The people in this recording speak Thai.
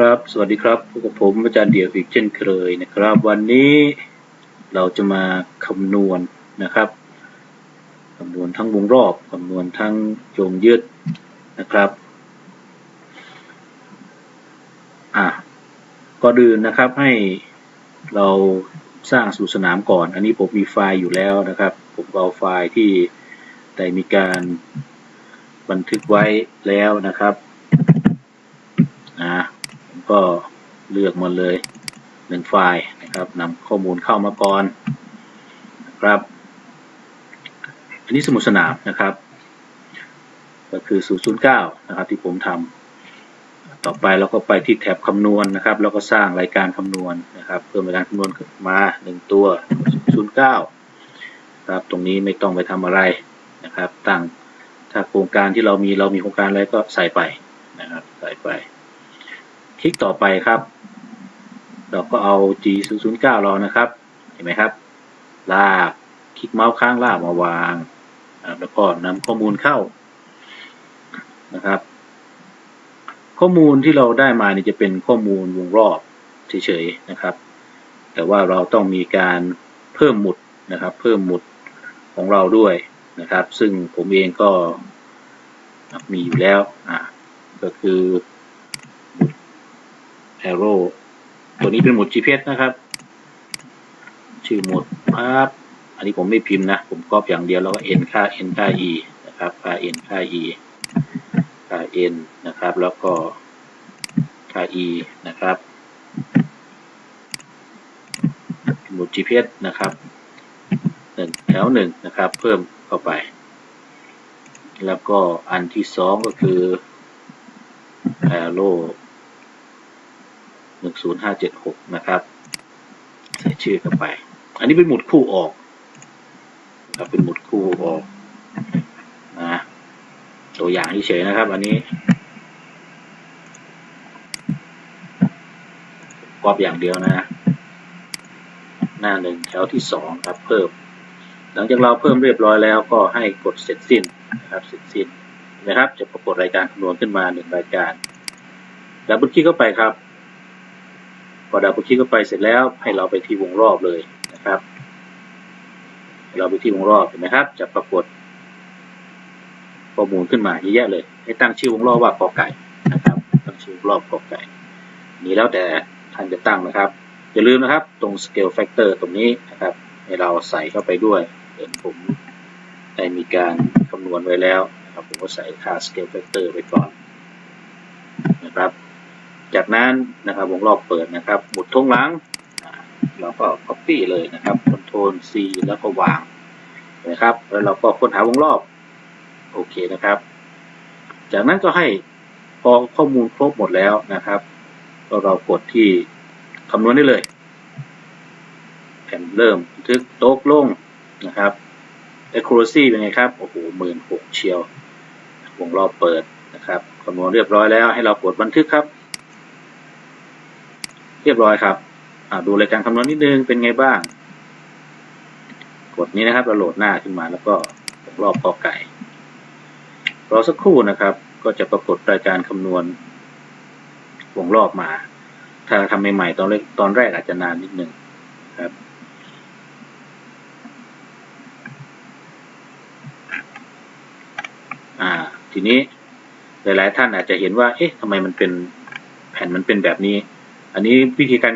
ครับ สวัสดีครับพบกับผมอาจารย์เดี่ยวอีกเช่นเคยนะครับ วันนี้เราจะมาคำนวณนะครับคำนวณทั้งวงรอบคำนวณทั้งโยงยืดนะครับอะก็ดื่นนะครับให้เราสร้างสู่สนามก่อน อันนี้ผมมีไฟล์อยู่แล้วนะครับ ผมเอาไฟล์ที่ได้มีการบันทึกไว้แล้วนะครับ ก็เลือกมาเลยหนึ่งไฟล์นะครับนำข้อมูลเข้ามาก่อนนะครับ อันนี้สมุดสนามนะครับ ก็คือ 009 นะครับที่ผมทำต่อไปเราก็ไปที่แท็บคำนวณนะครับ แล้วก็สร้างรายการคำนวณนะครับ เพิ่มรายการคำนวณขึ้นมา 1 ตัว 009 ครับ ตรงนี้ไม่ต้องไปทำอะไรนะครับ ตั้งถ้าโครงการที่เรามีเรามีโครงการอะไรก็ใส่ไปนะครับ ใส่ไป คลิกต่อไปครับ เราก็เอา G 0 0 9เรานะครับ เห็นไหมครับ ลากคลิกเมาส์ข้างลากมาวางแล้วก็นำข้อมูลเข้านะครับ ข้อมูลที่เราได้มานี่จะเป็นข้อมูลวงรอบเฉยๆนะครับ แต่ว่าเราต้องมีการเพิ่มหมุดนะครับ เพิ่มหมุดของเราด้วยนะครับ ซึ่งผมเองก็มีอยู่แล้วอ่าก็คือ arrow ตัวนี้เป็นหมุด GPS นะครับ ชื่อหมุดพับอันนี้ผมไม่พิมพ์นะ ผมก๊อปอย่างเดียวแล้วก็ n ค่า n ค่า e นะครับ ค่า n ค่า e ค่า n นะครับ แล้วก็ค่า e นะครับหมุด GPS นะครับหนึ่งแถวหนึ่งนะครับ เพิ่มเข้าไป แล้วก็อันที่สองก็คือ arrow หนึ่งศูนย์ห้าเจ็ดหกนะครับ ใส่ชื่อเข้าไป อันนี้เป็นหมุดคู่ออกครับเป็นหมุดคู่ออกนะตัวอย่างเฉยๆนะครับ อันนี้กรอบอย่างเดียวนะ หน้าหนึ่งแถวที่สองครับ เพิ่ม หลังจากเราเพิ่มเรียบร้อยแล้วก็ให้กดเสร็จสิ้นนะครับ เสร็จสิ้นนะครับ จะปรากฏรายการคำนวณขึ้นมาหนึ่งรายการดับเบิลคลิกเข้าไปครับ อดับคลิกเข้าไปเสร็จแล้วให้เราไปที่วงรอบเลยนะครับ เราไปที่วงรอบเห็นไหมครับ จะปรากฏข้อมูลขึ้นมาเยอะแยะเลย ให้ตั้งชื่อวงรอบว่ากอไก่นะครับ ตั้งชื่อวงรอบกอไก่ นี้แล้วแต่ท่านจะตั้งนะครับ อย่าลืมนะครับ ตรง scale factor ตรงนี้นะครับ ให้เราใส่เข้าไปด้วยเดี๋ยวผมได้มีการคำนวณไว้แล้วนะครับ ผมก็ใส่ค่า scale factor ไปก่อนนะครับ จากนั้นนะครับวงรอบเปิดนะครับหมุดทงหลังเราก็ copy เลยนะครับ Ctrl C แล้วก็วางนะครับ แล้วเราก็ค้นหาวงรอบโอเคนะครับ จากนั้นก็ให้พอข้อมูลครบหมดแล้วนะครับ ก็เรากดที่คำนวณได้เลยแผ่นเริ่มบันทึกโต๊ะลงนะครับ accuracy เป็นไงครับ โอ้โหหมื่นหกเชียว วงรอบเปิดนะครับคำนวณเรียบร้อยแล้วให้เรากดบันทึกครับ เรียบร้อยครับดูรายการคำนวณนิดนึงเป็นไงบ้าง กดนี้นะครับเราโหลดหน้าขึ้นมาแล้วก็รอบกอไก่รอสักครู่นะครับ ก็จะปรากฏรายการคำนวณวงรอบมา ถ้าทำใหม่ๆตอนแรกตอนแรกอาจจะนานนิดนึงครับอ่า ทีนี้หลายๆท่านอาจจะเห็นว่า เอ๊ะทำไมมันเป็นแผ่นมันเป็นแบบนี้ อันนี้วิธีการ